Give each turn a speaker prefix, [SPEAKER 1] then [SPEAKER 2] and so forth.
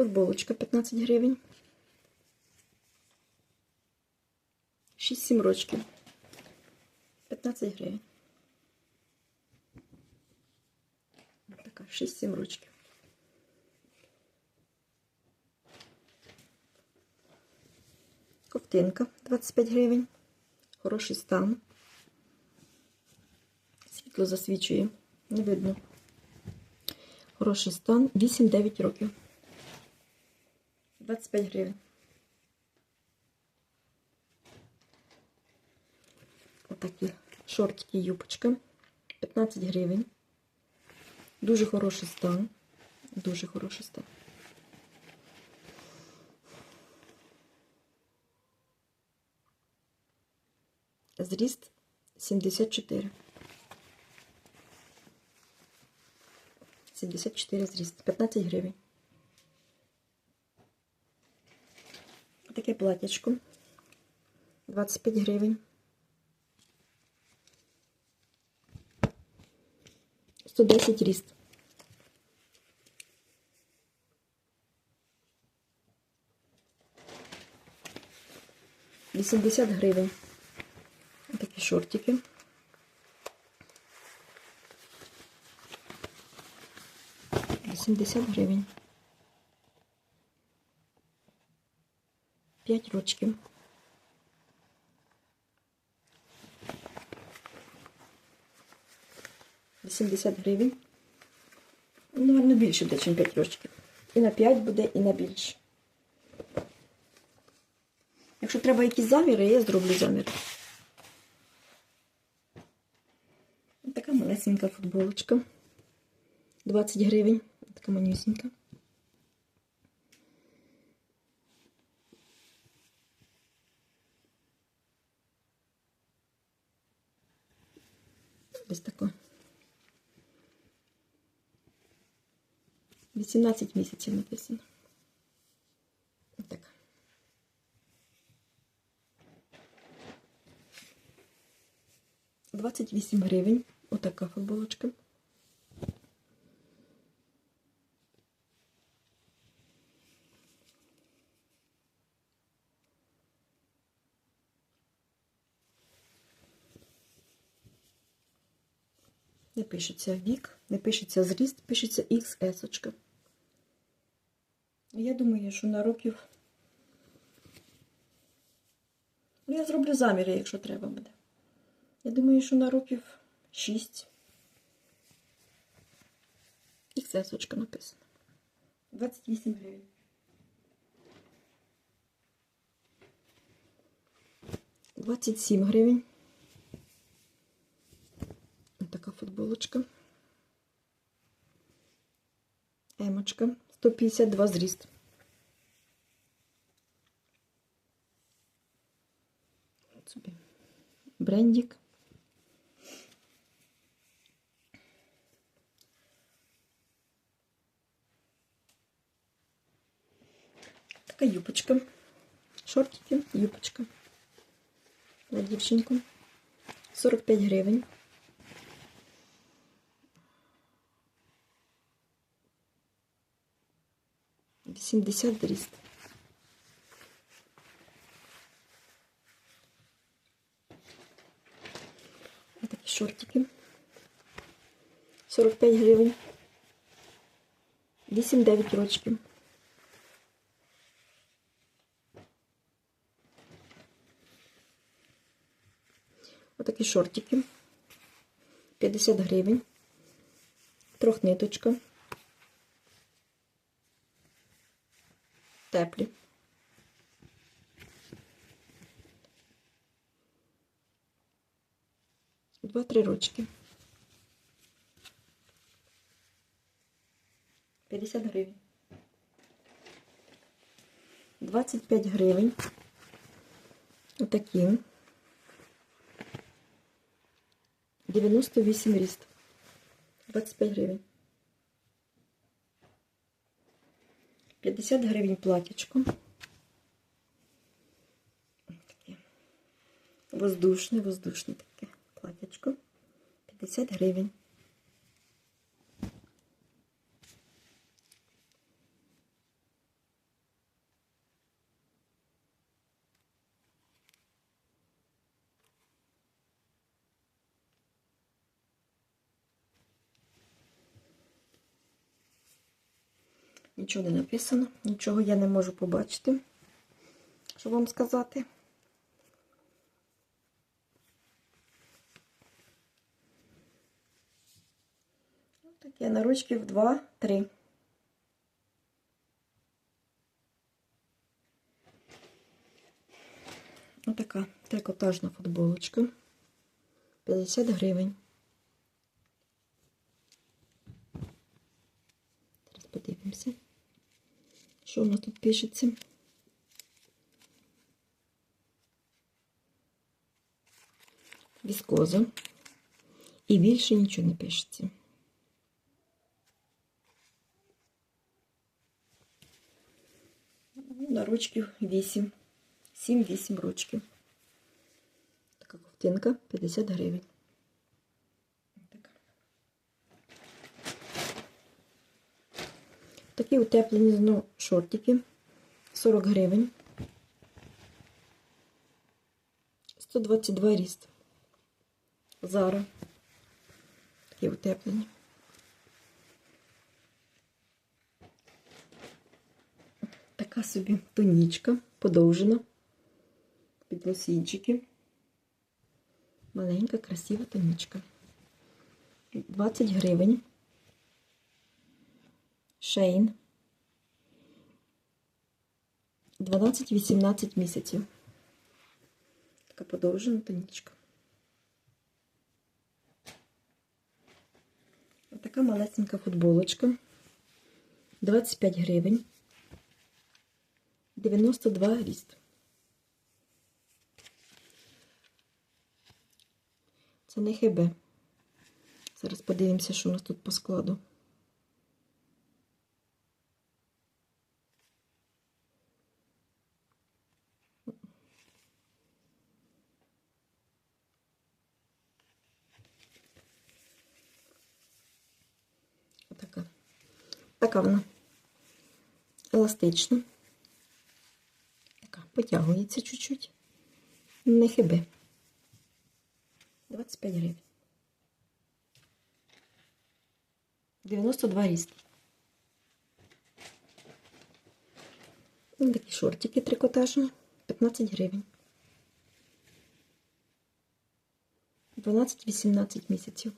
[SPEAKER 1] Футболочка 15 гривень. 6-7 рочків. 15 гривень. Така 6-7 рочків. Ковтинка 25 гривень. Хороший стан. Світло засвічує. Не видно. Хороший стан. 8-9 років. 25 гривень. Отакі шортики, юбочка. 15 гривень. Дуже хороший стан. Дуже хороший стан. Зріст 74. 74 зріст. 15 гривень. Таке платячко. 25 гривень. 110 ріст. Вісімдесят гривень. Такі шортики. Вісімдесят гривень. П'ять рочків. Вісімдесят гривень. Ну, Наверно, більше буде, ніж 5 рочків. І на 5 буде, і на більше. Якщо треба якісь заміри, я зроблю замір. Така малесенька футболочка. 20 гривень. Така манюсенька. Ось така. 18 місяців написано. Так. Двадцять вісім гривень. Отака футболочка. Не пишеться вік, не пишеться зріст, пишеться XS. Я думаю, що на років. Ну, я зроблю заміри, якщо треба буде. Я думаю, що на років 6. XS написано. 28 гривень. Двадцять сім гривень. футболочка. Емочка. 152 зріст. От собі. Брендік. Така юбочка. Шортики, юбочка. На дівчинку. 45 гривень. Вісімдесят зріст. Ось такі шортики. 45 гривень. 8-9 рочків. Отакі шортики. 50 гривень. Трохниточка. Теплі. Два-три рочки. 50 гривень. 25 гривень. Отакі. 98 ріст. 25 гривень. 50 гривень платічко. Воздушне, воздушне таке платячко. 50 гривень. Нічого не написано, нічого я не можу побачити, що вам сказати. Ось Таке на ручки в 2-3. Ось така трикотажна футболочка. 50 гривень. Зараз подивимося, що у нас тут пишеться. Віскоза. І більше нічого не пишеться. На ручки 8. 7-8 ручків. Така ковтинка 50 гривень. Такі утеплені знову шортики 40 гривень. 122 ріст. Зара. Такі утеплені. Така собі тонічка, подовжена. Під лосінчики. Маленька, красива тонічка. 20 гривень. Шейн. 12-18 місяців. Така подовжена тонічка. Така малесенька футболочка. 25 гривень. 92 ріст. Це не хебе. Зараз подивимося, що у нас тут по складу. Отака. Така вона еластична. Така потягується чуть-чуть. Не хибе. 25 гривень. 92 ріст. Такі шортики трикотажні. 15 гривень. 12-18 місяців.